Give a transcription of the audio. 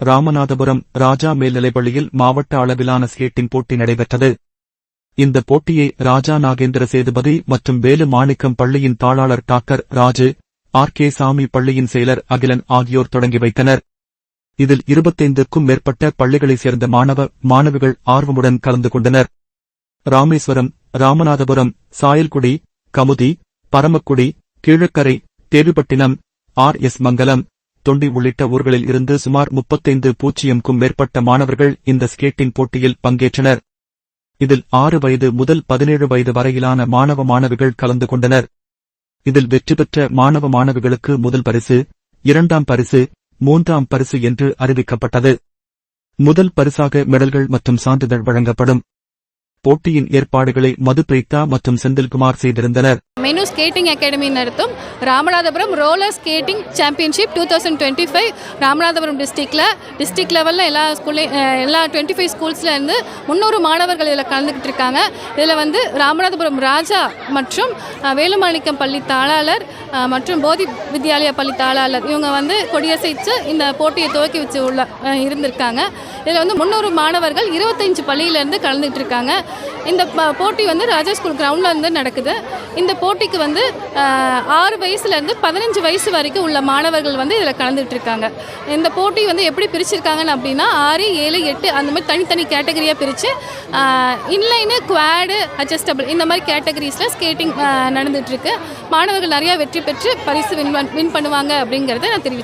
ராமநாதபுரம் ராஜா மேல்நிலைப்பள்ளியில் மாவட்ட அளவிலான ஸ்கேட்டிங் போட்டி நடைபெற்றது. இந்த போட்டியை ராஜா நாகேந்திர சேதுபதி மற்றும் வேலு மாணிக்கம் பள்ளியின் தாளாளர் டாக்டர் ராஜு ஆர். கே. சாமி பள்ளியின் செயலர் அகிலன் ஆகியோர் தொடங்கி வைத்தனர். இதில் இருபத்தைந்துக்கும் மேற்பட்ட பள்ளிகளைச் சேர்ந்த மாணவ மாணவிகள் ஆர்வமுடன் கலந்து கொண்டனர். ராமேஸ்வரம் ராமநாதபுரம் சாயல்குடி கமுதி பரமக்குடி கீழக்கரை தேவிப்பட்டினம் ஆர். எஸ். மங்கலம் தொண்டி உள்ளிட்ட ஊர்களில் இருந்து சுமார் முப்பத்தைந்து பூஜ்ஜியம்க்கும் மேற்பட்ட மாணவர்கள் இந்த ஸ்கேட்டிங் போட்டியில் பங்கேற்றனர். இதில் ஆறு வயது முதல் பதினேழு வயது வரையிலான மாணவ மாணவிகள் கலந்து கொண்டனர். இதில் வெற்றி பெற்ற மாணவ மாணவிகளுக்கு முதல் பரிசு இரண்டாம் பரிசு மூன்றாம் பரிசு என்று அறிவிக்கப்பட்டது. முதல் பரிசாக மெடல்கள் மற்றும் சான்றிதழ் வழங்கப்படும். போட்டியின் ஏற்பாடுகளை மதுபிரீதா மற்றும் செந்தில்குமார் செய்திருந்தனர். மெனு ஸ்கேட்டிங் அகாடமி நடத்தும் Ramanathapuram roller skating championship two thousand twenty five Ramanathapuram டிஸ்ட்ரிக்டில் டிஸ்ட்ரிக்ட் லெவலில் எல்லா ஸ்கூல்லையும் எல்லா டுவெண்ட்டி ஃபைவ் ஸ்கூல்ஸ்லேருந்து முந்நூறு மாணவர்கள் இதில் கலந்துக்கிட்டு இருக்காங்க. இதில் வந்து ராமநாதபுரம் ராஜா மற்றும் வேலுமாணிக்கம் பள்ளி தாளாளர் மற்றும் போதி வித்யாலயா பள்ளி தாளாளர் இவங்க வந்து கொடியசைத்து இந்த போட்டியை துவக்கி வச்சு உள்ள இருந்திருக்காங்க. இதில் வந்து முந்நூறு மாணவர்கள் இருபத்தஞ்சு பள்ளியிலேருந்து கலந்துக்கிட்டு இருக்காங்க. இந்த போட்டி வந்து ராஜா ஸ்கூல் கிரவுண்டில் இருந்து நடக்குது. இந்த போட்டிக்கு வந்து ஆறு வயசுலேருந்து பதினஞ்சு வயசு வரைக்கும் உள்ள மாணவர்கள் வந்து இதில் கலந்துட்டு இருக்காங்க இந்த போட்டி வந்து எப்படி பிரிச்சிருக்காங்கன்னு அப்படின்னா ஆறு ஏழு எட்டு அந்த மாதிரி தனித்தனி கேட்டகரியாக பிரித்து இன்லைனு குவாடு அட்ஜஸ்டபிள் இந்த மாதிரி கேட்டகரிஸில் ஸ்கேட்டிங் நடந்துகிட்ருக்கு மாணவர்கள் நிறையா வெற்றி பெற்று பரிசு வின் வின் பண்ணுவாங்க அப்படிங்கிறத நான் தெரிவிச்சுக்கிறேன்.